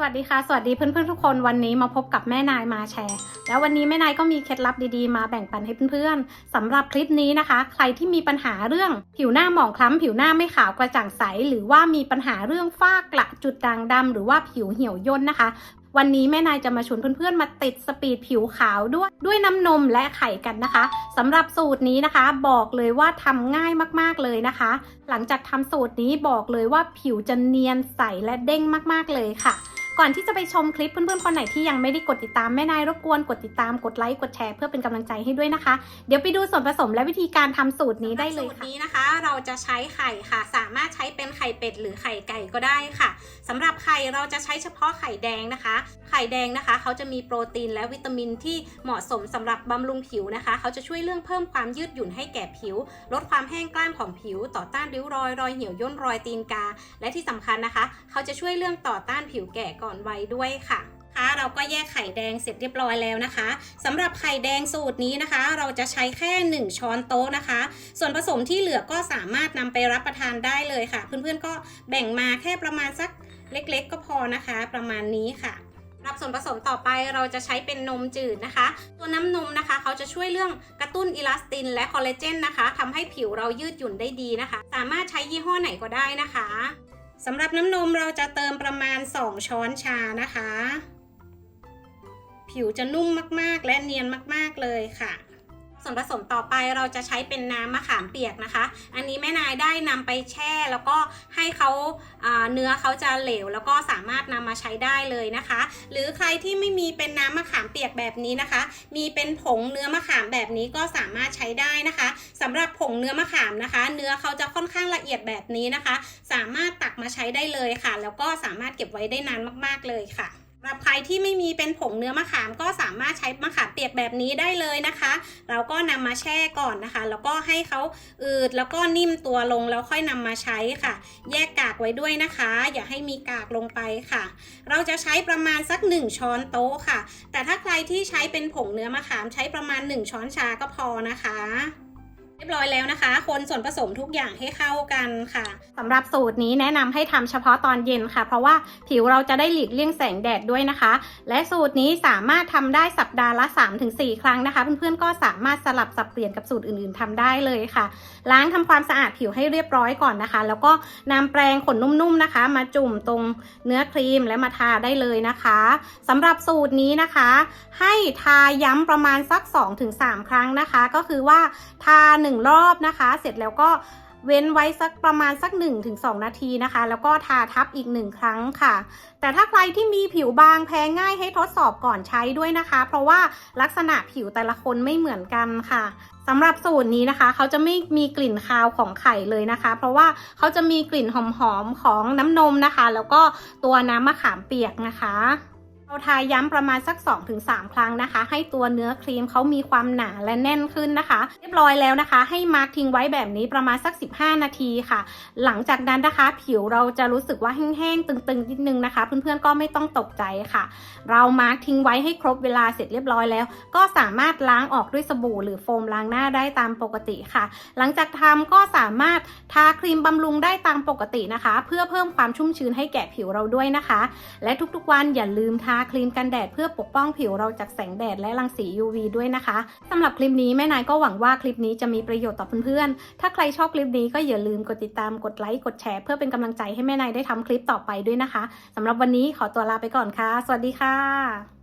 สวัสดีค่ะ สวัสดีเพื่อนๆทุกคนวันนี้มาพบกับแม่นายมาแชร์ แล้ววันนี้แม่นายก็มีเคล็ดลับดีๆ มาแบ่งปันให้เพื่อนๆสำหรับคลิปนี้นะคะ ใครที่มีปัญหาเรื่องผิวหน้าหมองคล้ำผิวหน้าไม่ขาวกระจ่างใส หรือว่ามีปัญหาเรื่องฝ้ากระจุดด่างดำหรือว่าผิวเหี่ยวย่นนะคะวันนี้แม่นายจะมาชวนเพื่อนๆ มาติดสปีดผิวขาวด้วยด้วยน้ำนมและไข่กันนะคะสำหรับสูตรนี้นะคะ บอกเลยว่าทำง่ายมากๆเลยนะคะ หลังจากทำสูตรนี้บอกเลยว่าผิวจะเนียนใสและเด้งมากๆเลยค่ะ ก่อนที่จะไปชมคลิปเพื่อนๆคนไหนที่ยังไม่ได้กดติดตามแม่นายรบกวนกดติดตามกดไลค์กดแชร์เพื่อเป็นกำลังใจให้ด้วยนะคะ เดี๋ยวไปดูส่วนผสมและวิธีการทำสูตรนี้ได้เลยค่ะสูตรนี้นะคะ เราจะใช้ไข่ค่ะ สามารถใช้เป็นไข่เป็ดหรือไข่ไก่ก็ได้ค่ะสำหรับไข่เราจะใช้เฉพาะไข่แดงนะคะ ไข่แดงนะคะ เขาจะมีโปรตีนและวิตามินที่เหมาะสมสำหรับบำรุงผิวนะคะ เขาจะช่วยเรื่องเพิ่มความยืดหยุ่นให้แก่ผิว ลดความแห้งกร้านของผิว ต่อต้านริ้วรอยรอยเหี่ยวย่นรอยตีนกา และที่สำคัญนะคะ เขาจะช่วยเรื่องต่อต้านผิวแก่ก่อนวัยด้วยค่ะคะเราก็แยกไข่แดงเสร็จเรียบร้อยแล้วนะคะสำหรับไข่แดงสูตรนี้นะคะ เราจะใช้แค่ 1 ช้อนโต๊ะนะคะ ส่วนผสมที่เหลือก็สามารถนำไปรับประทานได้เลยค่ะ เพื่อนๆก็แบ่งมาแค่ประมาณสักเล็กๆ ก็พอนะคะ ประมาณนี้ค่ะรับส่วนผสมต่อไปเราจะใช้เป็นนมจืดนะคะ ตัวน้ำนมนะคะ เขาจะช่วยเรื่องกระตุ้นอิลาสตินและคอลลาเจนนะคะทำให้ผิวเรายืดหยุ่นได้ดีนะคะ สามารถใช้ยี่ห้อไหนก็ได้นะคะ สำหรับน้ำนมเราจะเติมประมาณ 2 ช้อนชานะคะ ผิวจะนุ่มมากๆ และเนียนมากๆเลยค่ะ ส่วนผสมต่อไปเราจะใช้เป็นน้ำมะขามเปียกนะคะ อันนี้แม่นายได้นำไปแช่แล้วก็ให้เขาอ่าเนื้อเขาจะเหลว แล้วก็สามารถนำมาใช้ได้เลยนะคะ หรือใครที่ไม่มีเป็นน้ำมะขามเปียกแบบนี้นะคะ มีเป็นผงเนื้อมะขามแบบนี้ก็สามารถใช้ได้นะคะสำหรับผงเนื้อมะขามนะคะ เนื้อเขาจะค่อนข้างละเอียดแบบนี้นะคะ สามารถตักมาใช้ได้เลยค่ะ แล้วก็สามารถเก็บไว้ได้นานมาก ๆเลยค่ะ สำหรับใครที่ไม่มีเป็นผงเนื้อมะขามก็สามารถใช้มะขามเปียกแบบนี้ได้เลยนะคะ เราก็นำมาแช่ก่อนนะคะ แล้วก็ให้เขาอืดแล้วก็นิ่มตัวลงแล้วค่อยนำมาใช้ค่ะ แยกกากไว้ด้วยนะคะ อย่าให้มีกากลงไปค่ะ เราจะใช้ประมาณสัก 1 ช้อนโต๊ะค่ะ แต่ถ้าใครที่ใช้เป็นผงเนื้อมะขามใช้ประมาณ 1 ช้อนชาก็พอนะคะ เรียบร้อยแล้วนะคะ คนส่วนผสมทุกอย่างให้เข้ากันค่ะสำหรับสูตรนี้แนะนำให้ทำเฉพาะตอนเย็นค่ะ เพราะว่าผิวเราจะได้หลีกเลี่ยงแสงแดดด้วยนะคะ และสูตรนี้สามารถทำได้สัปดาห์ละ 3-4 ครั้งนะคะ เพื่อนๆก็สามารถสลับสับเปลี่ยนกับสูตรอื่นๆทำได้เลยค่ะ ล้างทำความสะอาดผิวให้เรียบร้อยก่อนนะคะ แล้วก็นำแปรงขนนุ่มๆนะคะ มาจุ่มตรงเนื้อครีมและมาทาได้เลยนะคะสำหรับสูตรนี้นะคะ ให้ทาย้ำประมาณสัก 2-3 ครั้งนะคะ ก็คือว่าทา1รอบนะคะ เสร็จแล้วก็เว้นไว้สักประมาณสัก 1-2 นาทีนะคะ แล้วก็ทาทับอีก 1 ครั้งค่ะ แต่ถ้าใครที่มีผิวบางแพ้ง่ายให้ทดสอบก่อนใช้ด้วยนะคะ เพราะว่าลักษณะผิวแต่ละคนไม่เหมือนกันค่ะสำหรับสูตรนี้นะคะ เขาจะไม่มีกลิ่นคาวของไข่เลยนะคะ เพราะว่าเขาจะมีกลิ่นหอมๆของน้ำนมนะคะ แล้วก็ตัวน้ำมะขามเปียกนะคะ เราทาย้ำประมาณสัก 2-3 ครั้งนะคะ ให้ตัวเนื้อครีมเขามีความหนาและแน่นขึ้นนะคะ เรียบร้อยแล้วนะคะ ให้มาร์กทิ้งไว้แบบนี้ประมาณสัก 15 นาทีค่ะ หลังจากนั้นนะคะ ผิวเราจะรู้สึกว่าแห้งๆตึงๆนิดนึงนะคะ เพื่อนๆก็ไม่ต้องตกใจค่ะ เรามาร์กทิ้งไว้ให้ครบเวลาเสร็จเรียบร้อยแล้ว ก็สามารถล้างออกด้วยสบู่หรือโฟมล้างหน้าได้ตามปกติค่ะ หลังจากทำก็สามารถทาครีมบำรุงได้ตามปกตินะคะ เพื่อเพิ่มความชุ่มชื้นให้แก่ผิวเราด้วยนะคะ และทุกๆวันอย่าลืมทาครีมกันแดดเพื่อปกป้องผิวเราจากแสงแดดและรังสี UV ด้วยนะคะสำหรับคลิปนี้แม่นายก็หวังว่าคลิปนี้จะมีประโยชน์ต่อเพื่อนๆ ถ้าใครชอบคลิปนี้ก็อย่าลืมกดติดตามกดไลค์กดแชร์เพื่อเป็นกำลังใจให้แม่นายได้ทำคลิปต่อไปด้วยนะคะสำหรับวันนี้ขอตัวลาไปก่อนค่ะ สวัสดีค่ะ